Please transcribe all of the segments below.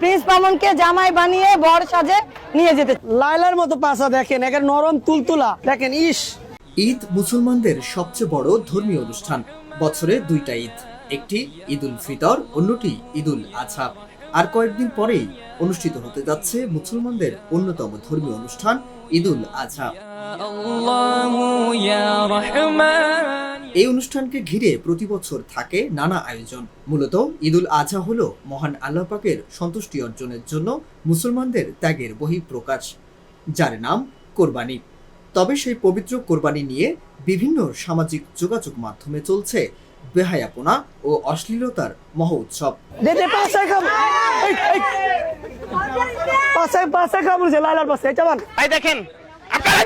Prince পামনকে জামাই বানিয়ে বর সাজে নিয়ে যেতে লাইলার মতো পাশা দেখেন একের নরম তুলতুলা। দেখেন ইস! ঈদ মুসলমানদের সবচেয়ে বড় ধর্মীয় অনুষ্ঠান। বছরে দুইটা ঈদ। একটি ঈদুল ফিতর অন্যটি ঈদুল উল আর কয়েকদিন পরেই অনুষ্ঠিত হতে যাচ্ছে মুসলমানদের অন্যতম ধর্মীয় অনুষ্ঠান ঈদ উল আজহা এই অনুষ্ঠানকে ঘিরে প্রতি বছর থাকে নানা আয়োজন। মূলত ঈদুল আজহা হল মহান আল্লাহ পাকের সন্তুষ্টি অর্জনের জন্য মুসলমানদের ত্যাগের বহিঃপ্রকাশ যার নাম কোরবানি। তবে সেই পবিত্র কোরবানি নিয়ে বিভিন্ন সামাজিক যোগাযোগ মাধ্যমে চলছে বেহায়াপনা ও অশ্লীলতার মহ উৎসব। দেখেন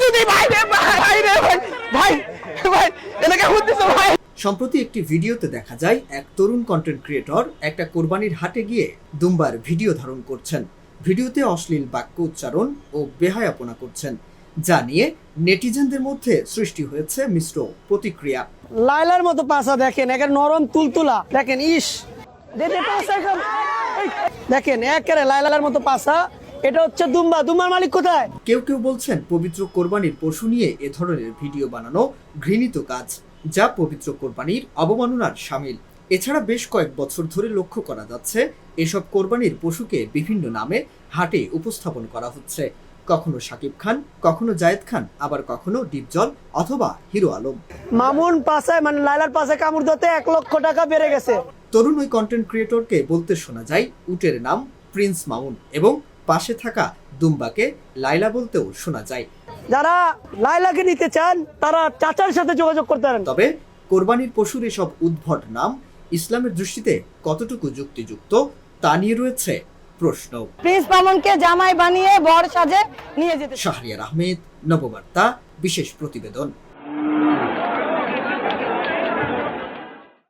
যদি ভাই রে ভাই ভাই রে ভাই ভাই ভাই এলাকা হতেছে ভাই। সম্প্রতি একটি ভিডিওতে দেখা যায় এক তরুণ কন্টেন্ট ক্রিয়েটর একটা কোরবানির হাটে গিয়ে দুম্বার ভিডিও ধারণ করছেন। ভিডিওতে অশ্লীল বাক্য উচ্চারণ ও বেহায়াপনা করছেন যা নিয়ে নেটিজেনদের মধ্যে সৃষ্টি হয়েছে মিশ্র প্রতিক্রিয়া। লাইলার মতো পাশা দেখেন একের নরম তুলতুলা। দেখেন ইস। দেখেন একেবারে লাইলার মতো পাশা এটা হচ্ছে দুম্বা। দুম্বার মালিক কোথায়? কেউ কেউ বলছেন পবিত্র কোরবানির পশু নিয়ে এ ধরনের ভিডিও বানানো ঘৃণিত কাজ যা পবিত্র কোরবানির অবমাননার সামিল। এছাড়া বেশ কয়েক বছর ধরে লক্ষ্য করা যাচ্ছে এসব কোরবানির পশুকে বিভিন্ন নামে হাটে উপস্থাপন করা হচ্ছে। কখনো শাকিব খান কখনো জায়েদ খান আবার কখনো ডিপজল অথবা হিরো আলম। মামুন পাশায় মানে লাইলার পাশে কামড় দিতে এক লক্ষ টাকা বেড়ে গেছে। তরুণ ওই কন্টেন্ট ক্রিয়েটরকে বলতে শোনা যায় উটের নাম প্রিন্স মামুন এবং পাশে থাকা দুম্বাকে লাইলা বলতেও শোনা যায়। যারা লাইলাকে নিতে চান তারা চাচার সাথে যোগাযোগ করতে পারেন। তবে কোরবানির পশুর এসব উদ্ভট নাম ইসলামের দৃষ্টিতে কতটুকু যুক্তিযুক্ত তা নিয়ে রয়েছে প্রশ্ন। প্রিন্স মামুনকে জামাই বানিয়ে বর সাজে নিয়ে যেতে শাহরিয়ার আহমেদ নববার্তা বিশেষ প্রতিবেদন।